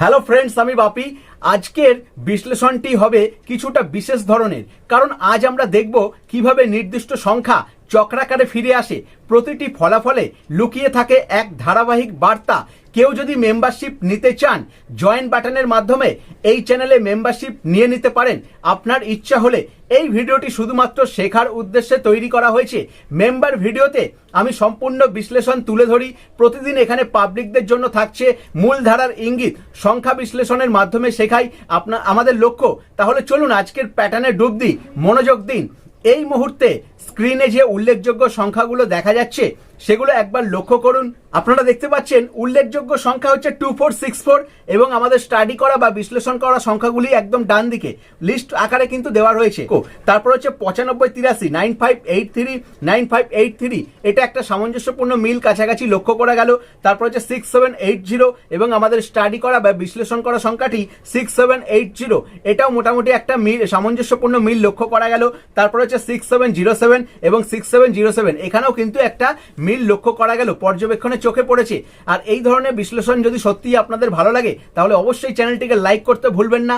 Hello friends আমি বাপি আজকের বিশ্লেষণটি হবে কিছুটা বিশেষ ধরনের, কারণ আজ আমরা দেখব কীভাবে নির্দিষ্ট সংখ্যা চক্রাকারে ফিরে আসে, প্রতিটি ফলাফলে লুকিয়ে থাকে এক ধারাবাহিক বার্তা। কেউ যদি মেম্বারশিপ নিতে চান জয়েন বাটনের মাধ্যমে এই চ্যানেলে মেম্বারশিপ নিয়ে নিতে পারেন। আপনার ইচ্ছা হলে এই ভিডিওটি শুধুমাত্র শেখার উদ্দেশ্যে তৈরি করা হয়েছে। মেম্বার ভিডিওতে আমি সম্পূর্ণ বিশ্লেষণ তুলে ধরি। প্রতিদিন এখানে পাবলিকদের জন্য থাকছে মূলধারার ইঙ্গিত। সংখ্যা বিশ্লেষণের মাধ্যমে শেখাই আপনার আমাদের লক্ষ্য। তাহলে চলুন আজকের প্যাটার্নে ডুব দিই। মনোযোগ দিন। এই মুহূর্তে স্ক্রিনে যে উল্লেখযোগ্য সংখ্যাগুলো দেখা যাচ্ছে, সেগুলো একবার লক্ষ্য করুন। আপনারা দেখতে পাচ্ছেন, উল্লেখযোগ্য সংখ্যা হচ্ছে টু ফোর সিক্স ফোর এবং আমাদের স্টাডি করা বা বিশ্লেষণ করা সংখ্যাগুলি একদম ডান দিকে। লিস্ট আকারে কিন্তু দেওয়া রয়েছে। তারপর হচ্ছে পঁচানব্বই, তিরাশি, nine five eight three, nine five eight three. এটা একটা সামঞ্জস্যপূর্ণ মিল কাছাকাছি লক্ষ্য করা গেল। তারপর হচ্ছে সিক্স সেভেন এইট জিরো এবং আমাদের স্টাডি করা বা বিশ্লেষণ করা সংখ্যাটি সিক্স সেভেন এইট জিরো। এটাও মোটামুটি একটা মিল, সামঞ্জস্যপূর্ণ মিল লক্ষ্য করা গেল। তারপর হচ্ছে সিক্স সেভেন জিরো সেভেন এবং সিক্স সেভেন জিরো সেভেন এখানেও কিন্তু একটা মিল লক্ষ্য করা গেল, পর্যবেক্ষণে চোখে পড়েছে। আর এই ধরনের বিশ্লেষণ যদি সত্যিই আপনাদের ভালো লাগে, তাহলে অবশ্যই চ্যানেলটিকে লাইক করতে ভুলবেন না।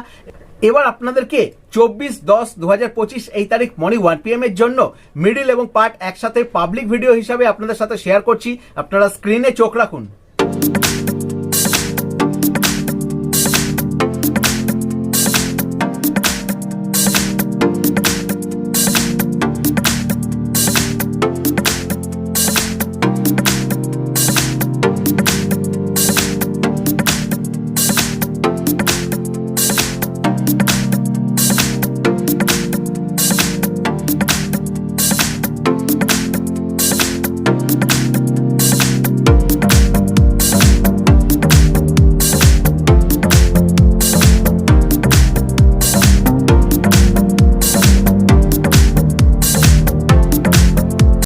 এবার আপনাদেরকে চব্বিশ দশ দু এই তারিখ মর্নিং ওয়ান পি এর জন্য মিডিল এবং পার্ট একসাথে পাবলিক ভিডিও হিসাবে আপনাদের সাথে শেয়ার করছি। আপনারা স্ক্রিনে চোখ রাখুন।